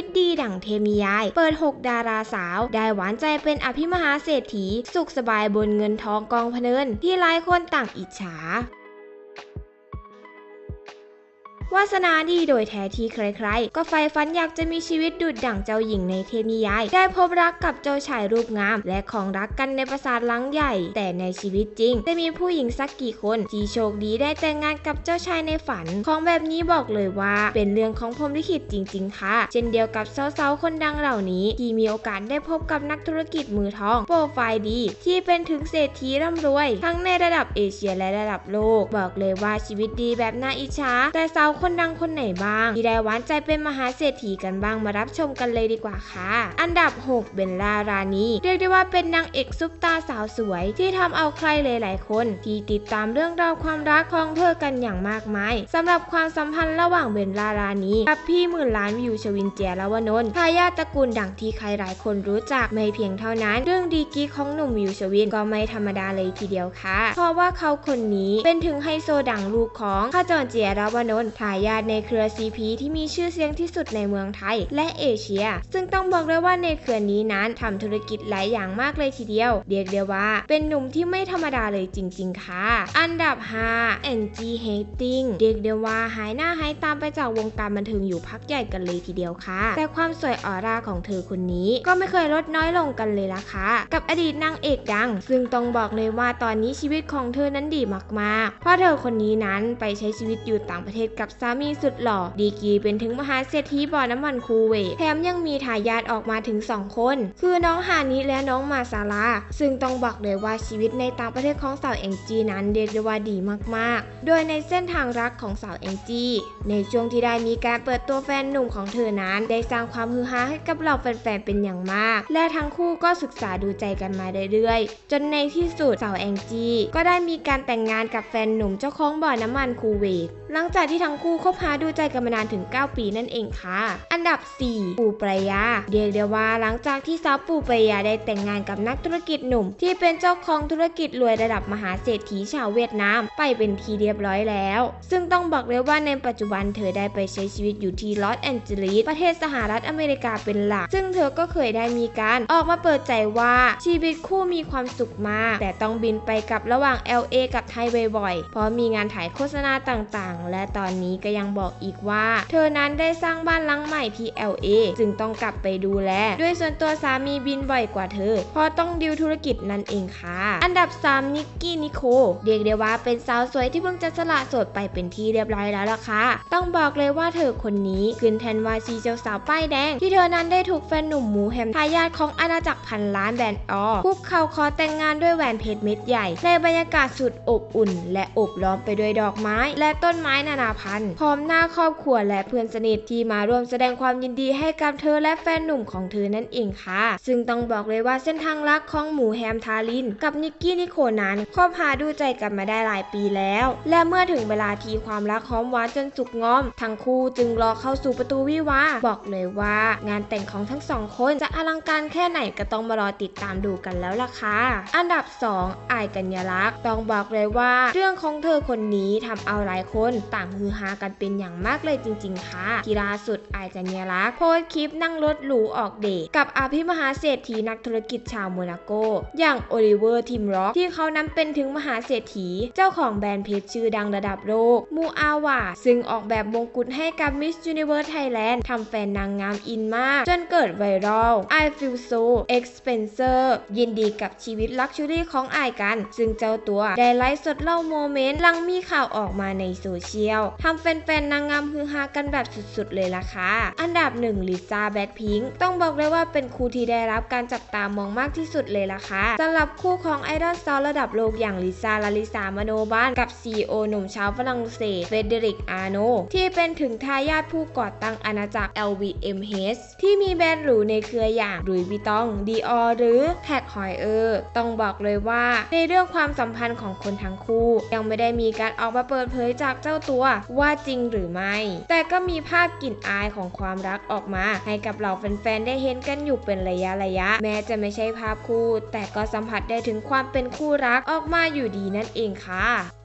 วิตดีดั่งเทมียาย เปิด 6 ดาราสาว ได้หวานใจเป็นอภิมหาเศรษฐี สุขสบายบนเงินทองกองพเนิน ที่หลายคนต่างอิจฉา วาสนาดีโดยแท้ที่ใครๆ ก็ใฝ่ฝันอยากจะมีชีวิตดุจดั่งเจ้าหญิงในเทพนิยาย ได้พบรักกับเจ้าชายรูปงาม และของรักกันในปราสาทหลังใหญ่ แต่ในชีวิตจริง จะมีผู้หญิงสักกี่คน ที่โชคดีได้แต่งงานกับเจ้าชายในฝัน ของแบบนี้บอกเลยว่า เป็นเรื่องของพรมลิขิตจริง ๆ ค่ะ เช่นเดียวกับสาวๆคนดังเหล่านี้ ที่มีโอกาสได้พบกับนักธุรกิจมือทอง โปรไฟล์ดี ที่เป็นถึงเศรษฐีร่ำรวย ทั้งในระดับเอเชียและระดับโลก บอกเลยว่าชีวิตดีแบบน่าอิจฉาแต่สาวคนดังคนไหนบ้าง ที่ได้หวานใจเป็นมหาเศรษฐีกันบ้างมารับชมกันเลยดีกว่าค่ะ อันดับ 6 เบลล่ารานีเรียกได้ว่าเป็นนางเอกซุปตาสาวสวย ที่ทำเอาใครหลาย ๆ คน ที่ติดตามเรื่องราวความรักของเธอกันอย่างมากมายสำหรับความสัมพันธ์ระหว่างเบลล่ารานีกับพี่หมื่นล้านวิวชวินเจียรวนนท์ทายาทตระกูลดังที่ใครหลายคนรู้จักไม่เพียงเท่านั้น เรื่องดีกรีของหนุ่มวิวชวินก็ไม่ธรรมดาเลยทีเดียวค่ะ เพราะว่าเขาคนนี้เป็นถึงไฮโซดังลูกของข้าจรเจียรวนนท์ทายาทในเครือซีพีที่มีชื่อเสียงที่สุดในเมืองไทยและเอเชีย ซึ่งต้องบอกเลยว่าในเครือนี้นั้นทำธุรกิจหลายอย่างมากเลยทีเดียว เรียกได้ว่า เป็นหนุ่มที่ไม่ธรรมดาเลยจริง ๆ ค่ะ อันดับ5 NG Hating เรียกได้ว่าหายหน้าหายตามไปจากวงการบันเทิงอยู่พักใหญ่กันเลยทีเดียวค่ะ แต่ความสวยออร่าของเธอคนนี้ ก็ไม่เคยลดน้อยลงกันเลยละค่ะ กับอดีตนางเอกดัง ซึ่งต้องบอกเลยว่าตอนนี้ชีวิตของเธอนั้นดีมากๆ เพราะเธอคนนี้นั้นไปใช้ชีวิตอยู่ต่างประเทศกับสามีสุดหล่อ ดีกีเป็นถึงมหาเศรษฐีบ่อน้ำมันคูเวตแถมยังมีทายาทออกมาถึง 2 คน คือน้องฮานิและน้องมาซาลาซึ่งต้องบอกเลยว่าชีวิตในต่างประเทศของสาวเองจีนั้นเรียกได้ว่าดีมากๆ โดยในเส้นทางรักของสาวเองจีในช่วงที่ได้มีการเปิดตัวแฟนหนุ่มของเธอนั้น ได้สร้างความฮือฮาให้กับเหล่าแฟนๆเป็นอย่างมาก และทั้งคู่ก็ศึกษาดูใจกันมาเรื่อยๆ จนในที่สุดสาวแองจีก็ได้มีการแต่งงานกับแฟนหนุ่มเจ้าของบ่อน้ำมันคูเวตหลังจากที่ทั้งคู่คู่คบหาดูใจกันมานานถึง 9 ปีนั่นเองค่ะ อันดับ 4 ปูปรายาเรียกได้ว่าหลังจากที่สาวปูปรายาได้แต่งงานกับนักธุรกิจหนุ่ม ที่เป็นเจ้าของธุรกิจรวยระดับมหาเศรษฐีชาวเวียดนามไปเป็นทีเรียบร้อยแล้ว ซึ่งต้องบอกเลยว่าในปัจจุบันเธอได้ไปใช้ชีวิตอยู่ที่ลอสแอนเจลิสประเทศสหรัฐอเมริกาเป็นหลัก ซึ่งเธอก็เคยได้มีการออกมาเปิดใจว่าชีวิตคู่มีความสุขมาก แต่ต้องบินไปกลับระหว่าง LA กับไทยบ่อยๆเพราะมีงานถ่ายโฆษณาต่างๆ และตอนนี้ก็ยังบอกอีกว่า เธอนั้นได้สร้างบ้านหลังใหม่ที่ LA จึงต้องกลับไปดูแล ด้วยส่วนตัวสามีบินบ่อยกว่าเธอเพราะต้องดิวธุรกิจนั่นเองค่ะ อันดับ 3 นิกกี้นิโคเรียกได้ว่าเป็นสาวสวยที่เพิ่งจะสละโสดไปเป็นที่เรียบร้อยแล้วล่ะค่ะ ต้องบอกเลยว่าเธอคนนี้ขึ้นแทนวาซีเจ้าสาวป้ายแดง ที่เธอนั้นได้ถูกแฟนหนุ่มหมูแฮมทายาทของอาณาจักรพันล้านแบรนด์ออคุกเข่าขอแต่งงานด้วยแหวนเพชรเม็ดใหญ่ ในบรรยากาศสุดอบอุ่น และอบล้อมไปด้วยดอกไม้ และต้นไม้นานาพันธุ์พร้อมหน้าครอบครัวและเพื่อนสนิทที่มาร่วมแสดงความยินดีให้กับเธอและแฟนหนุ่มของเธอนั่นเองค่ะ ซึ่งต้องบอกเลยว่าเส้นทางรักของหมูแฮมทาริน กับนิกกี้นิโคนั้นคบหาดูใจกันมาได้หลายปีแล้ว และเมื่อถึงเวลาที่ความรักหอมหวานจนสุกงอม ทั้งคู่จึงรอเข้าสู่ประตูวิวาบอกเลยว่างานแต่งของทั้งสองคนจะอลังการแค่ไหนก็ต้องมารอติดตามดูกันแล้วล่ะค่ะ อันดับ 2อายกัญญาลักษณ์ต้องบอกเลยว่า เรื่องของเธอคนนี้ทำเอาหลายคนต่างฮือฮากันเป็นอย่างมากเลยจริง ๆ ค่ะที่ล่าสุดอายกัญญาลักโพสคลิปนั่งรถหรูออกเดทกับอภิมหาเศรษฐีนักธุรกิจชาวโมนาโก อย่างโอลิเวอร์ทิมร็อกที่เขานั้นเป็นถึงมหาเศรษฐี เจ้าของแบรนด์เพชรชื่อดังระดับโลกมูอาวาซึ่งออกแบบมงกุฎให้กับ Miss Universe Thailand ทำแฟนนางงามอินมาก จนเกิดไวรัล I feel so expensive ยินดีกับชีวิตลักชัวรี่ของไอกัน ซึ่งเจ้าตัวได้ไลฟ์สดเล่าโมเมนต์หลังมีข่าวออกมาในโซเชียลทำแฟนๆนางงามฮือฮากันแบบสุดๆเลยล่ะค่ะ อันดับหนึ่งลิซ่าแบล็คพิงค์ต้องบอกเลยว่าเป็นคู่ที่ได้รับการจับตามองมากที่สุดเลยล่ะค่ะสำหรับคู่ของไอดอลสตาร์ระดับโลกอย่างลิซ่าลาลิสามโนบานกับ CEO หนุ่มชาวฝรั่งเศสเฟเดริกอาโนที่เป็นถึงทายาทผู้ก่อตั้งอาณาจักร LVMH ที่มีแบรนด์หรูในเครืออย่างรุยวิตองดีออหรือแท็กฮอยเออร์ต้องบอกเลยว่าในเรื่องความสัมพันธ์ของคนทั้งคู่ ยังไม่ได้มีการออกมาเปิดเผยจากเจ้าตัวว่าาจริงหรือไม่ แต่ก็มีภาพกลิ่นอายของความรักออกมา ให้กับเหล่าแฟนๆได้เห็นกันอยู่เป็นระยะระยะ แม้จะไม่ใช่ภาพคู่ แต่ก็สัมผัสได้ถึงความเป็นคู่รักออกมาอยู่ดีนั่นเองค่ะ